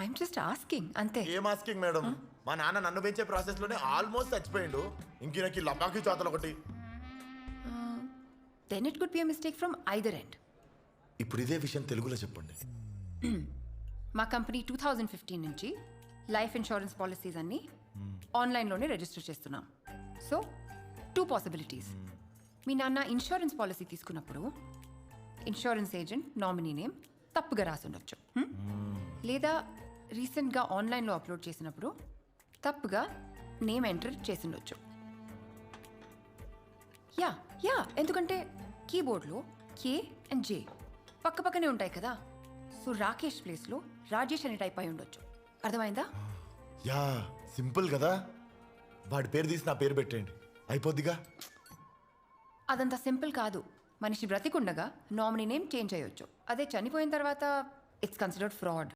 I'm just asking అంతే. ఏం asking madam మా నాన్న నన్ను పెంచే ప్రాసెస్లోనే ఆల్మోస్ట్ చచ్చిపోయిండు. ఇంకినకి లపాకి చాతలు ఒకటి. Then it could be mistake from either end ఇప్పుడు ఇదే విషయం తెలుగులో చెప్పండి. మా కంపెనీ టూ థౌజండ్ ఫిఫ్టీన్ నుంచి లైఫ్ ఇన్సూరెన్స్ పాలసీస్ అన్ని ఆన్లైన్లోనే రిజిస్టర్ చేస్తున్నాం. సో టూ పాసిబిలిటీస్ మీ నాన్న ఇన్సూరెన్స్ పాలసీ తీసుకున్నప్పుడు ఇన్సూరెన్స్ ఏజెంట్ నామినీ నేమ్ తప్పుగా రాసి ఉండొచ్చు హ్మ్? లేదా రీసెంట్గా ఆన్లైన్లో అప్లోడ్ చేసినప్పుడు తప్పుగా నేమ్ ఎంటర్ చేసి ఉండొచ్చు యా యా ఎందుకంటే కీబోర్డ్లో కే అండ్ జే పక్క పక్కనే ఉంటాయి కదా. సో రాకేష్ ప్లేస్లో రాజేష్ అని టైప్ అయి ఉండొచ్చు. అర్థమైందా? యా సింపుల్ కదా. వాడి పేరు తీసి నా పేరు పెట్టండి అయిపోద్దిగా? అదంత సింపుల్ కాదు. మనిషి బ్రతికుండగా నామినీ నేమ్ చేంజ్ చేయొచ్చు అదే చనిపోయిన తర్వాత ఇట్స్ కన్సిడర్డ్ ఫ్రాడ్.